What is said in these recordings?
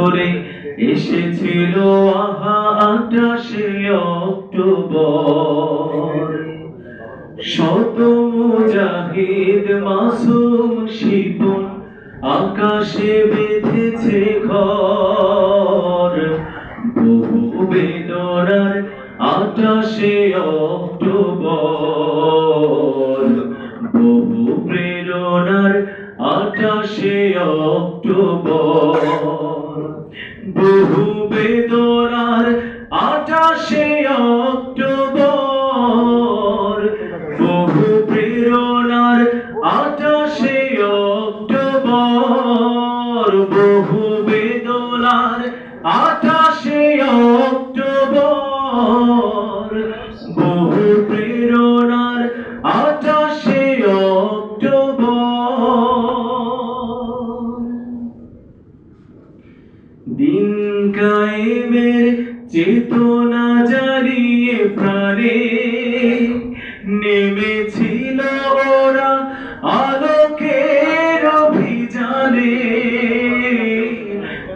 ধরে এসেছিল আহা আটাশে অক্টোবর। শত মুজাহিদ মাসুম শিপন আকাশে বেঁধেছে ঘর। বহু বেদনার আটাশে অক্টোবর। বহু প্রেরণার আটাশে অক্টোবর। বহু বেদনার আটাশে অক্টোবর। বহু প্রেরণার আটাশে অক্টোবর। বহু বেদনার আটাশে অক্টোবর চেতনা জারিয়ে প্রাণে নেমেছিল ওরা আলোকের অভিযানে।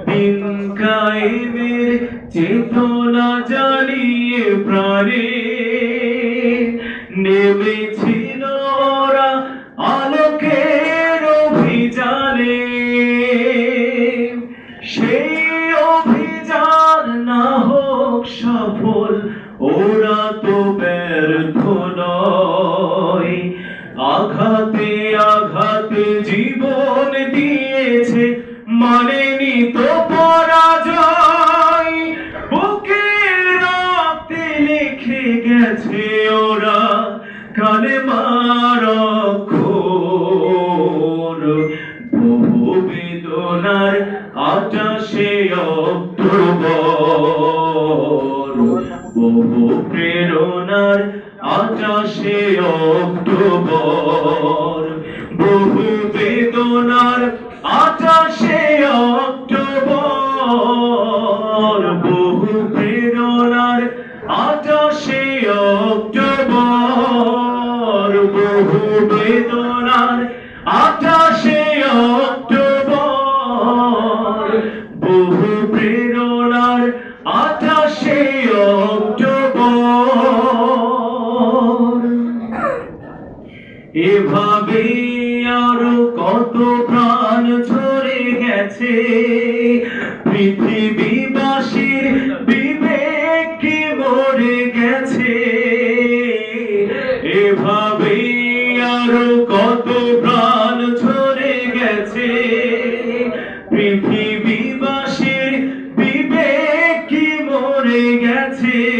দিন কায়েমের চেতনা জারিয়ে প্রাণে নেমেছিল ওরা আলোকের অভিযানে। সেই অভিযান না সফল, ওরা তো ব্যর্থ নয়। আঘাতে আঘাতে জীবন দিয়েছে, মানেনি তো পরাজয়। বুকে রক্তে লিখে গেছে ওরা কালে মারক্ষর বহু বেদনার আটাশে অক্টোবর বহু প্রেরণার আটাশে অক্টোবর। বহু বেদনার আটাশে অক্টোবর। বহু প্রেরণার আটাশে অক্টোবর। বহু বেদনার আটাশে এভাবে আরও কত প্রাণ ঝরে গেছে। পৃথিবীবাসীর বিবেক কি মরে গেছে। এভাবে আরও কত প্রাণ ঝরে গেছে। পৃথিবীবাসীর বিবেক কি মরে গেছে।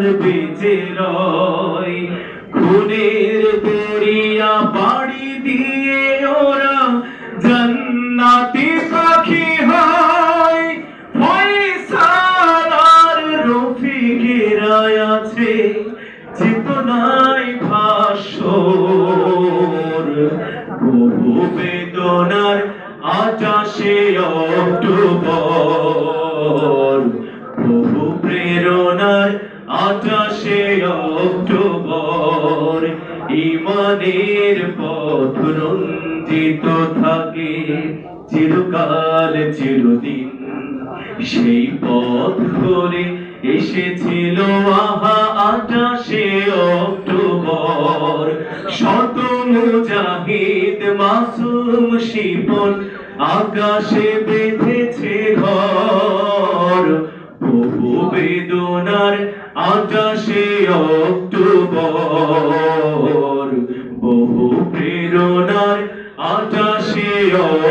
চিরকাল বেঁচে রয় খুনের দরিয়া পাড়ি দিয়ে ওরা জান্নাতি পাখি হয়। ফয়সাল আর রফিকেরা আছে। চেতনায় ভাস্বর বহু বেদনার আটাশে অক্টোবর, ইমানের পথ রঞ্জিত থাকে। চিরকাল চিরদিন সেই পথ ধরে এসেছিল আহা আটাশে অক্টোবর। শত মুজাহিদ মাসুম শিপন আকাশে বেঁধেছে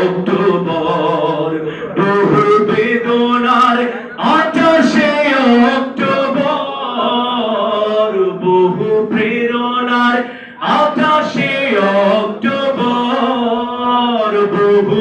অক্টোবর। বেদনার আঠাশে অক্টোবর। বহু প্রেরণার আঠাশে অক্টোবর। বহু